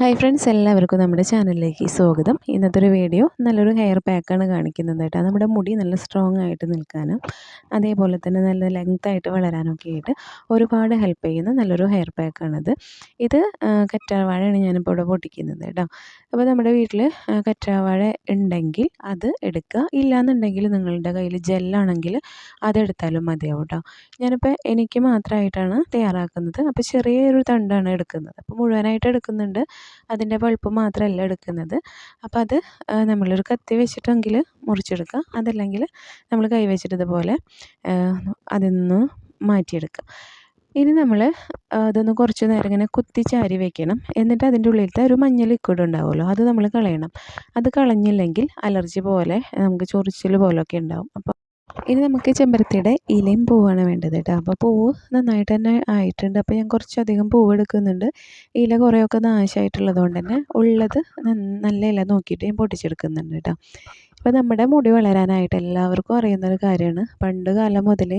Hi friends എല്ലാവർക്കും നമ്മുടെ ചാനലിലേക്ക് സ്വാഗതം. ഇന്നത്തെ ഒരു വീഡിയോ നല്ലൊരു ഹെയർ പാക്കാണ് കാണിക്കുന്നത് കേട്ടോ. നമ്മുടെ മുടി നല്ല സ്ട്രോങ് ആയിട്ട് നിൽക്കാനും അതേപോലെ തന്നെ നല്ല ലെങ്ത് ആയിട്ട് വളരാനൊക്കെ ആയിട്ട് ഒരുപാട് ഹെൽപ്പ് ചെയ്യുന്ന നല്ലൊരു ഹെയർ പാക്കാണിത് ഇത് കറ്റാർവാഴയാണ് ഞാനിപ്പോൾ ഇവിടെ പൊട്ടിക്കുന്നത് കേട്ടോ. അപ്പോൾ നമ്മുടെ വീട്ടിൽ കറ്റാവാഴ ഉണ്ടെങ്കിൽ അത് എടുക്കുക. ഇല്ലയെന്നുണ്ടെങ്കിൽ നിങ്ങളുടെ കയ്യിൽ ജെല്ലാണെങ്കിൽ അതെടുത്താലും മതിയാവും കേട്ടോ. ഞാനിപ്പോൾ എനിക്ക് മാത്രമായിട്ടാണ് തയ്യാറാക്കുന്നത്. അപ്പോൾ ചെറിയൊരു തണ്ടാണ് എടുക്കുന്നത്. അപ്പോൾ മുഴുവനായിട്ട് എടുക്കുന്നുണ്ട്. അതിന്റെ പൾപ്പ് മാത്രമല്ല എടുക്കുന്നത്. അപ്പോൾ അത് നമ്മളൊരു കത്തി വെച്ചിട്ടെങ്കിൽ മുറിച്ചെടുക്കുക. അതല്ലെങ്കിൽ നമ്മൾ കൈ വെച്ചിട്ട് ഇതുപോലെ അതിൽ നിന്ന് മാറ്റിയെടുക്കുക. ഇനി നമ്മൾ അതൊന്ന് കുറച്ച് നേരം ഇങ്ങനെ കുത്തി ചാരി വെക്കണം. എന്നിട്ട് അതിന്റെ ഉള്ളിലത്തെ ഒരു മഞ്ഞ ലിക്വിഡ് ഉണ്ടാവുമല്ലോ അത് നമ്മൾ കളയണം. അത് കളഞ്ഞില്ലെങ്കിൽ അലർജി പോലെ നമുക്ക് ചൊറിച്ചിൽ പോലൊക്കെ ഉണ്ടാവും. അപ്പോൾ ഇനി നമുക്ക് ചെമ്പരത്തിയുടെ ഇലയും പൂവാണ് വേണ്ടത് കേട്ടോ. അപ്പോൾ പൂവ് നന്നായിട്ട് തന്നെ ആയിട്ടുണ്ട്. അപ്പോൾ ഞാൻ കുറച്ചധികം പൂവ് എടുക്കുന്നുണ്ട്. ഇല കുറേയൊക്കെ നാശമായിട്ടുള്ളത് കൊണ്ട് തന്നെ ഉള്ളത് നല്ല ഇല നോക്കിയിട്ട് ഞാൻ പൊട്ടിച്ചെടുക്കുന്നുണ്ട് കേട്ടോ. ഇപ്പോൾ നമ്മുടെ മുടി വളരാനായിട്ട് എല്ലാവർക്കും അറിയുന്നൊരു കാര്യമാണ്. പണ്ട് കാലം മുതൽ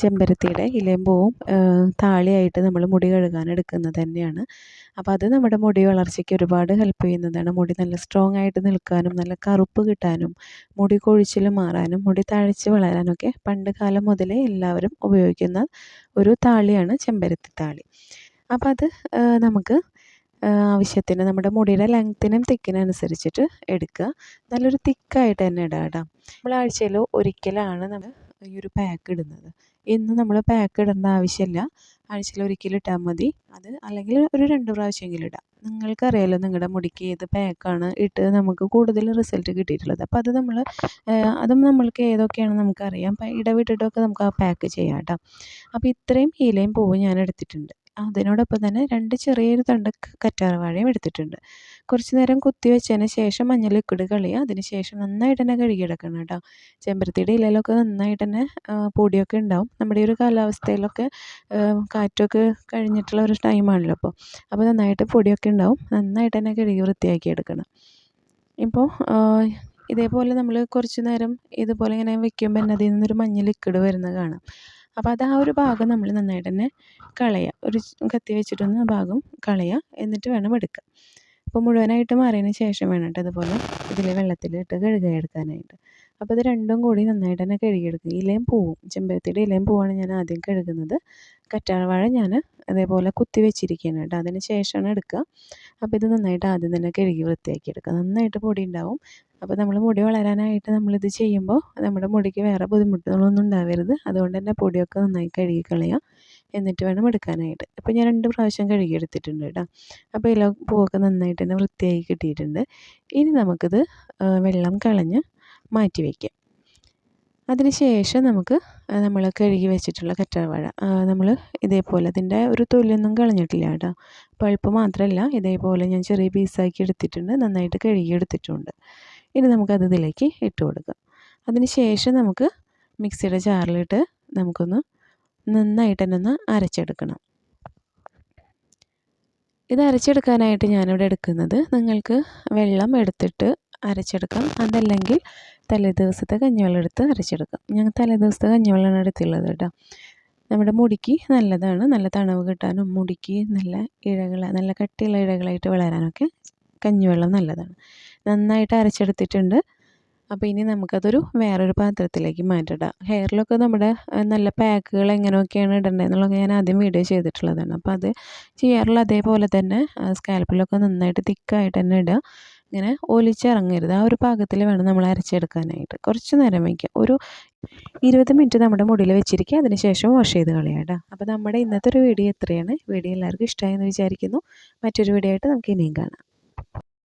ചെമ്പരത്തിയുടെ ഇലയും പൂവും താളിയായിട്ട് നമ്മൾ മുടി കഴുകാൻ എടുക്കുന്നത് തന്നെയാണ്. അപ്പോൾ അത് നമ്മുടെ മുടി വളർച്ചയ്ക്ക് ഒരുപാട് ഹെൽപ്പ് ചെയ്യുന്നതാണ്. മുടി നല്ല സ്ട്രോങ് ആയിട്ട് നിൽക്കാനും നല്ല കറുപ്പ് കിട്ടാനും മുടി കൊഴിച്ചിൽ മാറാനും മുടി തഴച്ച് വളരാനൊക്കെ പണ്ട് കാലം മുതലേ എല്ലാവരും ഉപയോഗിക്കുന്ന ഒരു താളിയാണ് ചെമ്പരത്തി താളി. അപ്പോൾ അത് നമുക്ക് ആവശ്യത്തിന് നമ്മുടെ മുടിയുടെ ലെങ്ത്തിനും തിക്കിനും അനുസരിച്ചിട്ട് എടുക്കുക. നല്ലൊരു തിക്കായിട്ട് തന്നെ ഇടുക കേട്ടോ. നമ്മൾ ആഴ്ചയിൽ ഒരിക്കലാണ് നമ്മൾ ഈ ഒരു പാക്ക് ഇടുന്നത്. എന്നും നമ്മൾ പാക്ക് ഇടേണ്ട ആവശ്യമില്ല. ആഴ്ചയിൽ ഒരിക്കലും ഇട്ടാൽ മതി. അത് അല്ലെങ്കിൽ ഒരു രണ്ട് പ്രാവശ്യമെങ്കിലും ഇടാം. നിങ്ങൾക്കറിയാലോ നിങ്ങളുടെ മുടിക്ക് ഏത് പാക്കാണ് ഇട്ട് നമുക്ക് കൂടുതൽ റിസൾട്ട് കിട്ടിയിട്ടുള്ളത്. അപ്പോൾ അത് നമ്മൾ അതും നമ്മൾക്ക് ഏതൊക്കെയാണ് നമുക്കറിയാം. ഇടവിട്ടിട്ടൊക്കെ നമുക്ക് ആ പാക്ക് ചെയ്യാം കേട്ടോ. അപ്പോൾ ഇത്രയും ഇലയും പൂവും ഞാൻ എടുത്തിട്ടുണ്ട്. അതിനോടൊപ്പം തന്നെ രണ്ട് ചെറിയൊരു തണ്ട് കറ്റാർവാഴയും എടുത്തിട്ടുണ്ട്. കുറച്ച് നേരം കുത്തി വെച്ചതിന് ശേഷം മഞ്ഞൾ ലിക്വിഡ് കളിയുക. അതിന് ശേഷം നന്നായിട്ട് തന്നെ കഴുകിയെടുക്കണം കേട്ടോ. ചെമ്പരത്തിയുടെ ഇലയിലൊക്കെ നന്നായിട്ട് തന്നെ പൊടിയൊക്കെ ഉണ്ടാവും. നമ്മുടെ ഒരു കാലാവസ്ഥയിലൊക്കെ കാറ്റൊക്കെ കഴിഞ്ഞിട്ടുള്ള ഒരു ടൈമാണല്ലോ അപ്പോൾ. അപ്പോൾ നന്നായിട്ട് പൊടിയൊക്കെ ഉണ്ടാവും. നന്നായിട്ട് തന്നെ കഴുകി വൃത്തിയാക്കി എടുക്കണം. ഇപ്പോൾ ഇതേപോലെ നമ്മൾ കുറച്ച് നേരം ഇതുപോലെ ഇങ്ങനെ വെക്കുമ്പോൾ തന്നെ അതിൽ നിന്നൊരു മഞ്ഞ ലിക്വിഡ് വരുന്നത് കാണാം. അപ്പോൾ അത് ആ ഒരു ഭാഗം നമ്മൾ നന്നായിട്ട് തന്നെ കളയുക ഒരു കത്തി വെച്ചിട്ടൊന്ന് ഭാഗം കളയുക എന്നിട്ട് വേണം എടുക്കുക അപ്പോൾ മുഴുവനായിട്ട് മാറിയതിന് ശേഷം വേണം കേട്ടോ അതുപോലെ ഇതിൽ വെള്ളത്തിലിട്ട് കഴുകിയെടുക്കാനായിട്ട് അപ്പോൾ ഇത് രണ്ടും കൂടി നന്നായിട്ട് തന്നെ കഴുകിയെടുക്കുക. ഇലയും പൂവും ചെമ്പരത്തിയുടെ ഇലയും പൂവാണ് ഞാൻ ആദ്യം കഴുകുന്നത്. കറ്റാർവാഴ ഞാൻ അതേപോലെ കുത്തി വെച്ചിരിക്കുകയാണ് കേട്ടോ. അതിന് ശേഷമാണ് എടുക്കുക. അപ്പോൾ ഇത് നന്നായിട്ട് ആദ്യം തന്നെ കഴുകി വൃത്തിയാക്കി എടുക്കുക. നന്നായിട്ട് പൊടി ഉണ്ടാവും. അപ്പോൾ നമ്മൾ മുടി വളരാനായിട്ട് നമ്മളിത് ചെയ്യുമ്പോൾ നമ്മുടെ മുടിക്ക് വേറെ ബുദ്ധിമുട്ടുകളൊന്നും ഉണ്ടാവരുത്. അതുകൊണ്ട് തന്നെ പൊടിയൊക്കെ നന്നായി കഴുകി കളയുക എന്നിട്ട് വേണം എടുക്കാനായിട്ട്. അപ്പോൾ ഞാൻ രണ്ട് പ്രാവശ്യം കഴുകി എടുത്തിട്ടുണ്ട് കേട്ടോ അപ്പോൾ ഇല പൂവൊക്കെ നന്നായിട്ട് തന്നെ വൃത്തിയായി കിട്ടിയിട്ടുണ്ട്. ഇനി നമുക്കിത് വെള്ളം കളഞ്ഞ് മാറ്റി വയ്ക്കാം അതിനുശേഷം നമുക്ക് നമ്മൾ കഴുകി വെച്ചിട്ടുള്ള കറ്റാർവാഴ നമ്മൾ ഇതേപോലെ അതിന്റെ ഒരു തൊലിയൊന്നും കളഞ്ഞിട്ടില്ല കേട്ടോ പഴുപ്പ് മാത്രമല്ല ഇതേപോലെ ഞാൻ ചെറിയ പീസാക്കി എടുത്തിട്ടുണ്ട്. നന്നായിട്ട് കഴുകി എടുത്തിട്ടുണ്ട് ഇനി നമുക്കത് ഇതിലേക്ക് ഇട്ട് കൊടുക്കാം. അതിന് ശേഷം നമുക്ക് മിക്സിയുടെ ജാറിലിട്ട് നമുക്കൊന്ന് നന്നായിട്ട് തന്നെ ഒന്ന് അരച്ചെടുക്കണം. ഇത് അരച്ചെടുക്കാനായിട്ട് ഞാനിവിടെ എടുക്കുന്നത് നിങ്ങൾക്ക് വെള്ളം എടുത്തിട്ട് അരച്ചെടുക്കാം. അതല്ലെങ്കിൽ തലേ ദിവസത്തെ കഞ്ഞിവെള്ളം എടുത്ത് അരച്ചെടുക്കാം. ഞങ്ങൾ തലേ ദിവസത്തെ കഞ്ഞിവെള്ളമാണ് എടുത്തുള്ളത് കേട്ടോ. നമ്മുടെ മുടിക്ക് നല്ലതാണ്. നല്ല തണവ് കിട്ടാനും മുടിക്ക് നല്ല ഇഴകൾ നല്ല കട്ടിയുള്ള ഇഴകളായിട്ട് വളരാനൊക്കെ കഞ്ഞിവെള്ളം നല്ലതാണ്. നന്നായിട്ട് അരച്ചെടുത്തിട്ടുണ്ട്. അപ്പോൾ ഇനി നമുക്കതൊരു വേറൊരു പാത്രത്തിലേക്ക് മാറ്റിടാം. ഹെയറിലൊക്കെ നമ്മുടെ നല്ല പാക്കുകൾ എങ്ങനെയൊക്കെയാണ് ഇടേണ്ടതെന്നുള്ളത് ഞാൻ ആദ്യം വീഡിയോ ചെയ്തിട്ടുള്ളതാണ്. അപ്പോൾ അത് ചെയ്യാറുള്ള അതേപോലെ തന്നെ സ്കാൽപ്പിലൊക്കെ നന്നായിട്ട് തിക്കായിട്ട് തന്നെ ഇടുക. ഇങ്ങനെ ഒലിച്ചിറങ്ങരുത്. ആ ഒരു പാകത്തിൽ വേണം നമ്മൾ അരച്ചെടുക്കാനായിട്ട്. കുറച്ച് നേരം വയ്ക്കുക. ഒരു ഇരുപത് മിനിറ്റ് നമ്മുടെ മുടിയിൽ വെച്ചിരിക്കുക. അതിനുശേഷം വാഷ് ചെയ്ത് കളയാം അപ്പോൾ നമ്മുടെ ഇന്നത്തെ ഒരു വീഡിയോ എത്രയാണ് വീഡിയോ എല്ലാവർക്കും ഇഷ്ടമായെന്ന് വിചാരിക്കുന്നു. മറ്റൊരു വീഡിയോ ആയിട്ട് നമുക്ക് ഇനിയും കാണാം.